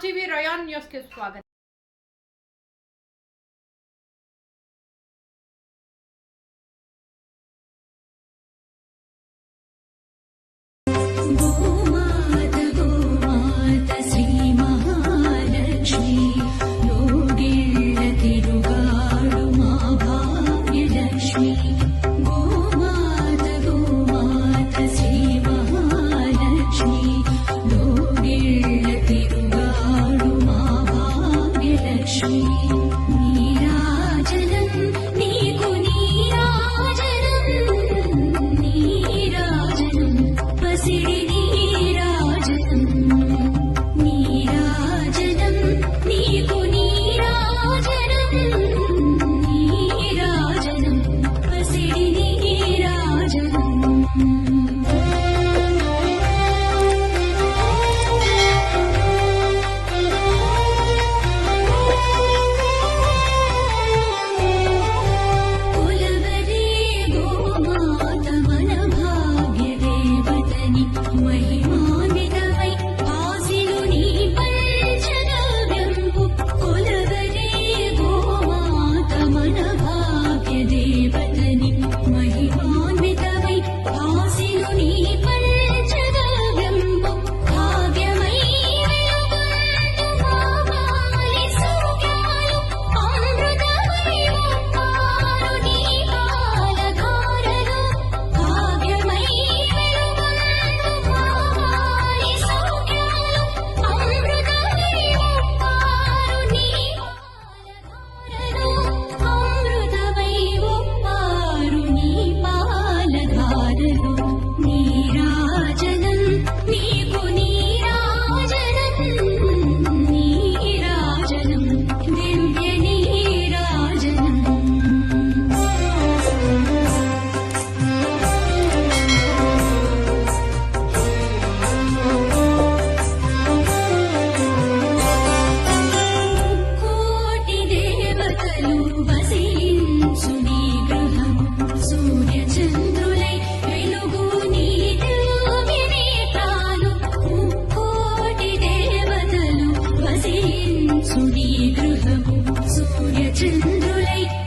Acı bir ayan 你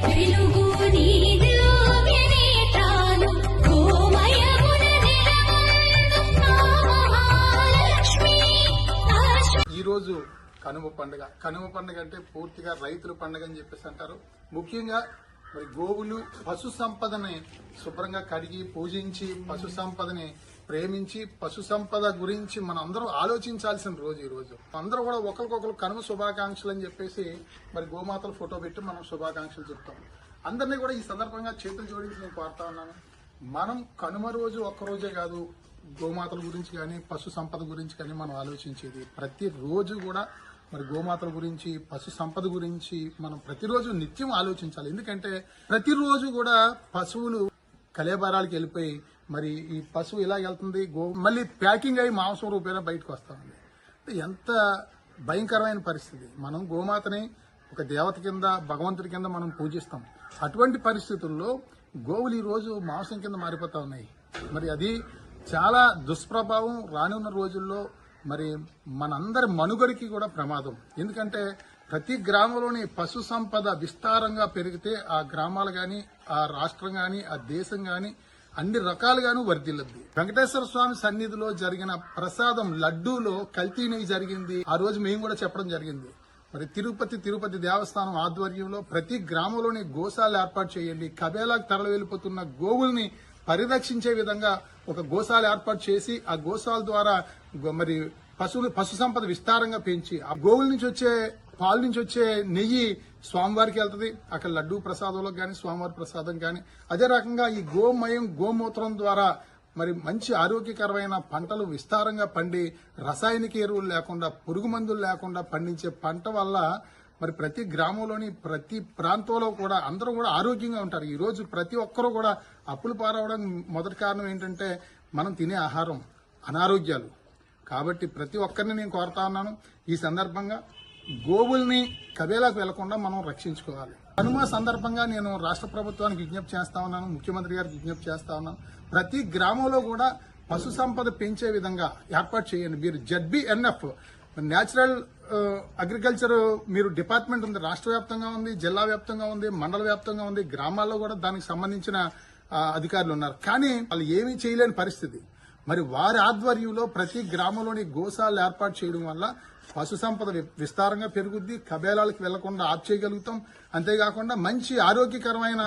వెలుగు ఈరోజు కనుమ పండుగ. కనుమ పండుగ అంటే పూర్తిగా రైతుల పండుగ అని చెప్పేసి అంటారు. ముఖ్యంగా మరి గోవులు పశు సంపదని శుభ్రంగా కడిగి పూజించి పశు సంపదని ప్రేమించి పశు సంపద గురించి మనం అందరూ ఆలోచించాల్సిన రోజు ఈ రోజు. అందరూ కూడా ఒకరికొకరు కనుమ శుభాకాంక్షలు అని చెప్పేసి మరి గోమాతల ఫోటో పెట్టి మనం శుభాకాంక్షలు చెప్తాం. అందరినీ కూడా ఈ సందర్భంగా చేతులు జోడించి నేను కోరుతా ఉన్నాను. మనం కనుమ రోజు ఒక్క రోజే కాదు గోమాతల గురించి కానీ పశు సంపద గురించి కానీ మనం ఆలోచించేది. ప్రతిరోజు కూడా మరి గోమాతల గురించి పశు సంపద గురించి మనం ప్రతిరోజు నిత్యం ఆలోచించాలి. ఎందుకంటే ప్రతిరోజు కూడా పశువులు కలేబారాలకి వెళ్ళిపోయి మరి ఈ పశువు ఇలా వెళ్తుంది గో మళ్ళీ ప్యాకింగ్ అయి మాంసం రూపేణ బయటకు వస్తుంది ఎంత భయంకరమైన పరిస్థితి. మనం గోమాతని ఒక దేవత కింద భగవంతుడి కింద మనం పూజిస్తాం. అటువంటి పరిస్థితుల్లో గోవులు ఈ రోజు మాంసం కింద మారిపోతా ఉన్నాయి. మరి అది చాలా దుష్ప్రభావం రానున్న రోజుల్లో మరి మనందరి మనుగడికి కూడా ప్రమాదం. ఎందుకంటే ప్రతి గ్రామంలోని పశు సంపద విస్తారంగా పెరిగితే ఆ గ్రామాలు గాని ఆ రాష్ట్రం గాని ఆ దేశం గాని అన్ని రకాలుగాను వర్ధిల్లద్ది. వెంకటేశ్వర స్వామి సన్నిధిలో జరిగిన ప్రసాదం లడ్డూలో కల్తీ నెయ్యి జరిగింది. ఆ రోజు మేము కూడా చెప్పడం జరిగింది. మరి తిరుపతి తిరుపతి దేవస్థానం ఆధ్వర్యంలో ప్రతి గ్రామంలోని గోశాలు ఏర్పాటు చేయండి. కబేలాకు తరలి వెళ్ళిపోతున్న గోవుల్ని పరిరక్షించే విధంగా ఒక గోశాల ఏర్పాటు చేసి ఆ గోశాల ద్వారా మరి పశువులు పశు సంపద విస్తారంగా పెంచి ఆ గోవుల నుంచి వచ్చే పాలు నుంచి వచ్చే నెయ్యి స్వామివారికి వెళ్తుంది. అక్కడ లడ్డూ ప్రసాదంలో కానీ స్వామివారి ప్రసాదం కానీ అదే రకంగా ఈ గోమయం గోమూత్రం ద్వారా మరి మంచి ఆరోగ్యకరమైన పంటలు విస్తారంగా పండి రసాయనిక ఎరువులు లేకుండా పురుగు మందులు లేకుండా పండించే పంట వల్ల మరి ప్రతి గ్రామంలోని ప్రతి ప్రాంతంలో కూడా అందరూ కూడా ఆరోగ్యంగా ఉంటారు. ఈ రోజు ప్రతి ఒక్కరూ కూడా అప్పులు పారవడం మొదటి కారణం ఏంటంటే మనం తినే ఆహారం అనారోగ్యాలు. కాబట్టి ప్రతి ఒక్కరిని నేను కోరుతా ఉన్నాను. ఈ సందర్భంగా గోవుల్ని కబేలాకు వెళ్ళకుండా మనం రక్షించుకోవాలి. హనుమ సందర్భంగా నేను రాష్ట్ర ప్రభుత్వానికి విజ్ఞప్తి చేస్తా ఉన్నాను ముఖ్యమంత్రి గారికి విజ్ఞప్తి చేస్తా ఉన్నాను. ప్రతి గ్రామంలో కూడా పశు సంపద పెంచే విధంగా ఏర్పాటు చేయండి. మీరు జడ్బిఎన్ఎఫ్ న్యాచురల్ అగ్రికల్చర్ మీరు డిపార్ట్మెంట్ ఉంది రాష్ట్ర వ్యాప్తంగా ఉంది జిల్లా వ్యాప్తంగా ఉంది మండల వ్యాప్తంగా ఉంది గ్రామాల్లో కూడా దానికి సంబంధించిన అధికారులు ఉన్నారు. కానీ వాళ్ళు ఏమీ చేయలేని పరిస్థితి. మరి వారి ఆధ్వర్యంలో ప్రతి గ్రామంలోని గోశాలు ఏర్పాటు చేయడం వల్ల పశు సంపద విస్తారంగా పెరుగుద్ది కబేలాలకు వెళ్ళకుండా ఆప్ చేయగలుగుతాం అంతేకాకుండా మంచి ఆరోగ్యకరమైన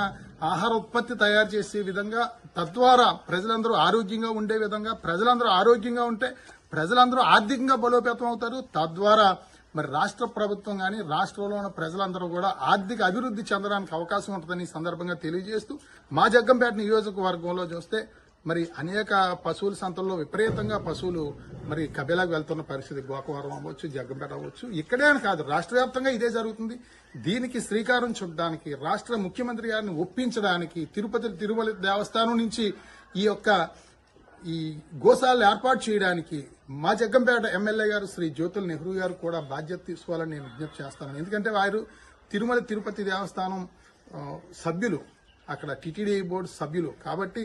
ఆహార ఉత్పత్తి తయారు చేసే విధంగా తద్వారా ప్రజలందరూ ఆరోగ్యంగా ఉండే విధంగా ప్రజలందరూ ఆరోగ్యంగా ఉంటే ప్రజలందరూ ఆర్థికంగా బలోపేతం అవుతారు. తద్వారా మరి రాష్ట్ర ప్రభుత్వం కానీ రాష్ట్రంలో ఉన్న ప్రజలందరూ కూడా ఆర్థిక అభివృద్ధి చెందడానికి అవకాశం ఉంటుందని ఈ సందర్భంగా తెలియజేస్తూ మా జగ్గంపేట నియోజకవర్గంలో చూస్తే మరి అనేక పశువుల సంతల్లో విపరీతంగా పశువులు మరి కబేలాకు వెళ్తున్న పరిస్థితి గోకవరం అవ్వచ్చు జగ్గంపేట అవ్వచ్చు. ఇక్కడే అని కాదు రాష్ట్ర వ్యాప్తంగా ఇదే జరుగుతుంది. దీనికి శ్రీకారం చుట్టడానికి రాష్ట్ర ముఖ్యమంత్రి గారిని ఒప్పించడానికి తిరుపతి తిరుమల దేవస్థానం నుంచి ఈ యొక్క ఈ గోశాలను ఏర్పాటు చేయడానికి మా జగ్గంపేట ఎమ్మెల్యే గారు శ్రీ జ్యోతుల నెహ్రూ గారు కూడా బాధ్యత తీసుకోవాలని నేను విజ్ఞప్తి చేస్తాను. ఎందుకంటే వారు తిరుమల తిరుపతి దేవస్థానం సభ్యులు. అక్కడ టిటిడి బోర్డు సభ్యులు. కాబట్టి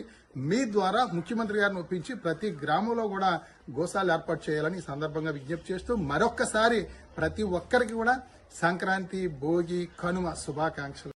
మీ ద్వారా ముఖ్యమంత్రి గారిని ఒప్పించి ప్రతి గ్రామంలో కూడా గోశాలు ఏర్పాటు చేయాలని ఈ సందర్భంగా విజ్ఞప్తి చేస్తూ మరొక్కసారి ప్రతి ఒక్కరికి కూడా సంక్రాంతి భోగి కనుమ శుభాకాంక్షలు.